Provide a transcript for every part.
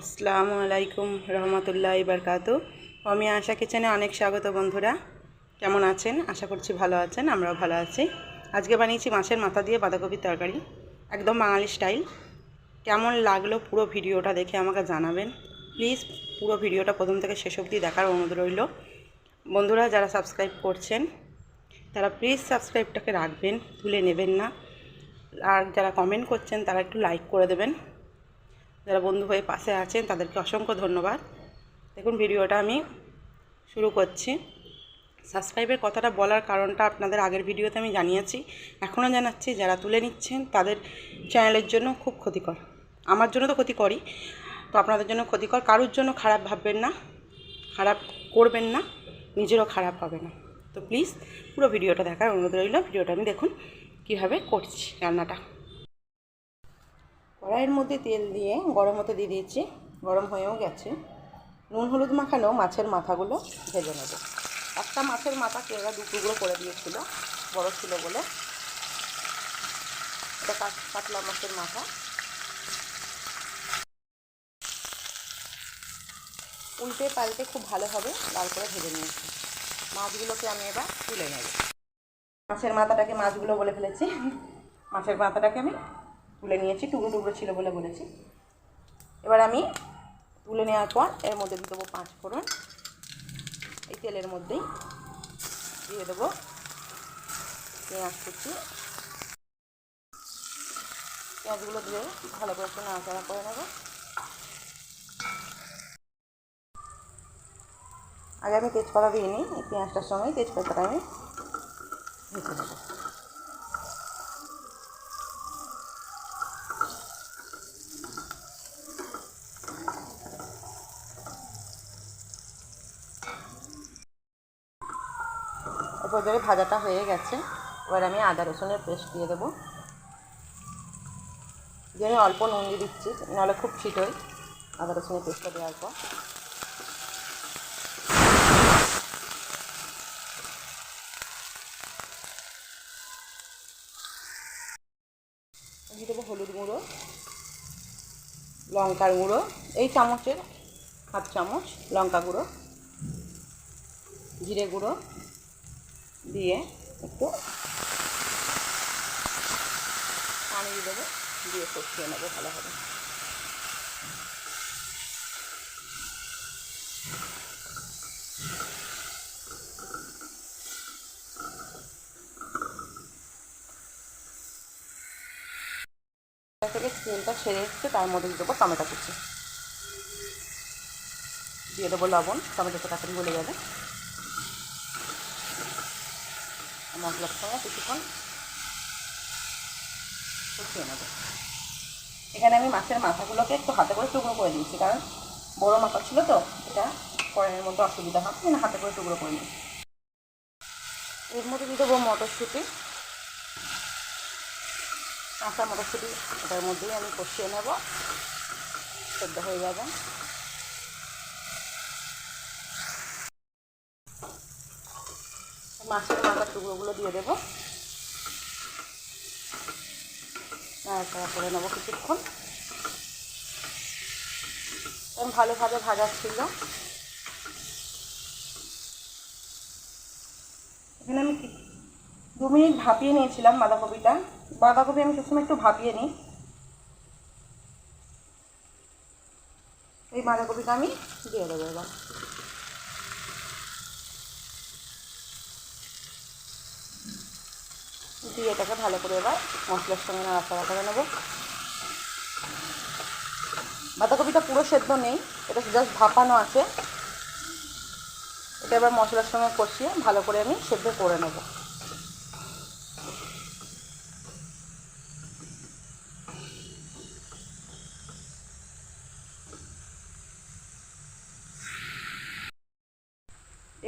আসসালামু আলাইকুম রহমতুল্লাহ বারকাত। আমি আশা কিচেনে অনেক স্বাগত বন্ধুরা। কেমন আছেন? আশা করছি ভালো আছেন, আমরাও ভালো আছি। আজকে বানিয়েছি মাছের মাথা দিয়ে বাঁধাকপির তরকারি, একদম বাঙালি স্টাইল। কেমন লাগল পুরো ভিডিওটা দেখে আমাকে জানাবেন। প্লিজ পুরো ভিডিওটা প্রথম থেকে শেষ অবধি দেখার অনুরোধ রইল। বন্ধুরা, যারা সাবস্ক্রাইব করছেন, তারা প্লিজ সাবস্ক্রাইবটাকে রাখবেন তুলে নেবেন না। আর যারা কমেন্ট করছেন, তারা একটু লাইক করে দেবেন। যারা বন্ধু হয়ে পাশে আছেন, তাদেরকে অসংখ্য ধন্যবাদ। দেখুন, ভিডিওটা আমি শুরু করছি। সাবস্ক্রাইবের কথাটা বলার কারণটা আপনাদের আগের ভিডিওতে আমি জানিয়েছি। এখনও জানাচ্ছি, যারা তুলে নিচ্ছেন, তাদের চ্যানেলের জন্য খুব ক্ষতিকর। আমার জন্য তো ক্ষতিকরই। তো আপনাদের জন্য ক্ষতিকর। কারোর জন্য খারাপ ভাববেন না, খারাপ করবেন না, নিজেরও খারাপ হবে না। তো প্লিজ পুরো ভিডিওটা দেখার অনুরোধ রইল। ভিডিওটা আমি দেখুন, কীভাবে করছি রান্নাটা। কড়াইয়ের মধ্যে তেল দিয়ে গরম হতে দিয়ে দিয়েছি। গরম হয়েও গেছে। নুন হলুদ মাখানো মাছের মাথাগুলো ভেজে নেব। একটা মাছের মাথা কেরা দু টুকরো করে দিয়েছিল, বড় ছিল বলে। এটা কাতলা মাছের মাথা। উল্টে পাল্টে খুব ভালোভাবে লাল করে ভেজে নিয়েছি। মাছগুলোকে আমি এবার তুলে নেব। মাছের মাথাটাকে মাছগুলো বলে ফেলেছি। মাছের মাথাটাকে আমি তুলে নিয়েছি, টুকরো টুকরো ছিল বলে বলেছি। এবার আমি তুলে নেওয়ার পর এর মধ্যে দিয়ে দেবো পাঁচ ফোড়ন। এই তেলের মধ্যেই দিয়ে দেবো পেঁয়াজ কুচি। পেঁয়াজগুলো দিয়ে ভালো করে একটু নাড়াচাড়া করে নেব। আগে আমি তেজপাতা দিইনি এই পেঁয়াজটার সঙ্গে তেজপাতাটা আমি ভেজে দেবো পর্যায়ে ভাজাটা হয়ে গেছে। এবার আমি আদা রসুনের পেস্ট দিয়ে দেবো। দিয়ে আমি অল্প নুন দিয়ে দিচ্ছি, নাহলে খুব ছিটোই আদা রসুনের পেস্টটা দেওয়ার পর। দিয়ে দেবো হলুদ গুঁড়ো, লঙ্কার গুঁড়ো, এই চামচের হাফ চামচ লঙ্কা গুঁড়ো, জিরে গুঁড়ো দিয়ে একটু পানি দেবো, দিয়ে কষিয়ে নেব ভালোভাবে। থেকে তেলটা ছেড়ে এসছে তার মধ্যে দেবো টমেটো কুচি। দিয়ে দেবো লবণ টমেটোটা তাড়াতাড়ি গলে যাবে। মশলার সঙ্গে কিছুক্ষণ কষিয়ে নেব এখানে আমি মাছের মাথাগুলোকে একটু হাতে করে টুকরো করে দিয়েছি কারণ বড় মাথা ছিল তো এটা কড়াইয়ের মধ্যে অসুবিধা হবে না হাতে করে টুকরো করে নিই এর মধ্যে দিয়ে দেবো মটরশুঁটি কাঁচা মটরশুঁটি এটার মধ্যেই আমি কষিয়ে নেব সেদ্ধ হয়ে যাবে মাছের মাথার টুকরোগুলো দিয়ে দেবো। নাড়াচাড়া করে নেব কিছুক্ষণ। ভালোভাবে ভাজা ছিল। এখানে আমি দু মিনিট ভাপিয়ে নিয়েছিলাম বাঁধাকপিটা। বাঁধাকপি আমি সবসময় একটু ভাপিয়ে নিই। এই বাঁধাকপিটা আমি দিয়ে দেবো এবার। দিয়ে এটাকে ভালো করে এবার মশলার সঙ্গে নাড়াচাড়া করে নেব। বাঁধাকপিটা পুরো সেদ্ধ নেই, এটা জাস্ট ভাপানো আছে। এটা এবার মশলার সঙ্গে কষিয়ে ভালো করে আমি সেদ্ধ করে নেব।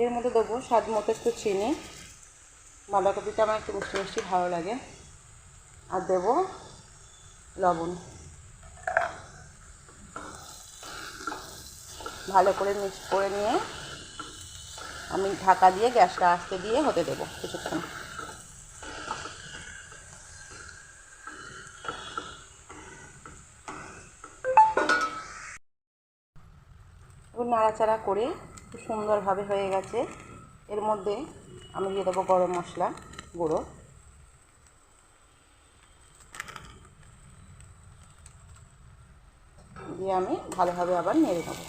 এর মধ্যে দেবো স্বাদ মতো একটু চিনি। বাঁধাকপিটা আমার একটু মিষ্টি মিষ্টি ভালো লাগে। আর দেবো লবণ। ভালো করে মিক্স করে নিয়ে আমি ঢাকা দিয়ে গ্যাসটা আসতে দিয়ে হতে দেবো কিছুক্ষণ। নাড়াচাড়া করে খুব সুন্দরভাবে হয়ে গেছে। এর মধ্যে আমি দিয়ে দেবো গরম মশলা, গুঁড়ো। দিয়ে আমি ভালোভাবে আবার নেড়ে নেব।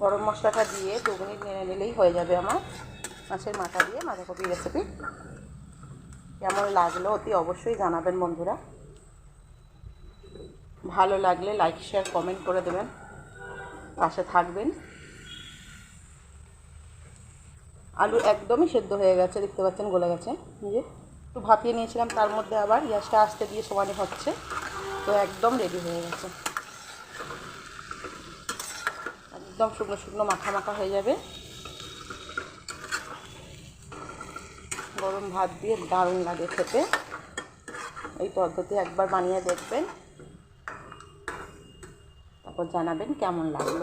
গরম মশলাটা দিয়ে দু মিনিট নেড়ে নিলেই হয়ে যাবে আমার। মাছের মাথা দিয়ে বাঁধাকপি রেসিপি কেমন লাগল অতি অবশ্যই জানাবেন বন্ধুরা। ভালো লাগলে লাইক শেয়ার কমেন্ট করে দেবেন। পাশে থাকবেন। আলু একদমই সেদ্ধ হয়ে গেছে, দেখতে পাচ্ছেন গলে গেছে। নিজে একটু ভাপিয়ে নিয়েছিলাম, তার মধ্যে আবার গ্যাসটা আসতে দিয়ে সমানে হচ্ছে, তো একদম রেডি হয়ে গেছে। একদম শুকনো শুকনো মাখা মাখা হয়ে যাবে। গরম ভাত দিয়ে দারুণ লাগে খেতে। এই পদ্ধতি একবার বানিয়ে দেখবেন। তারপর জানাবেন কেমন লাগল।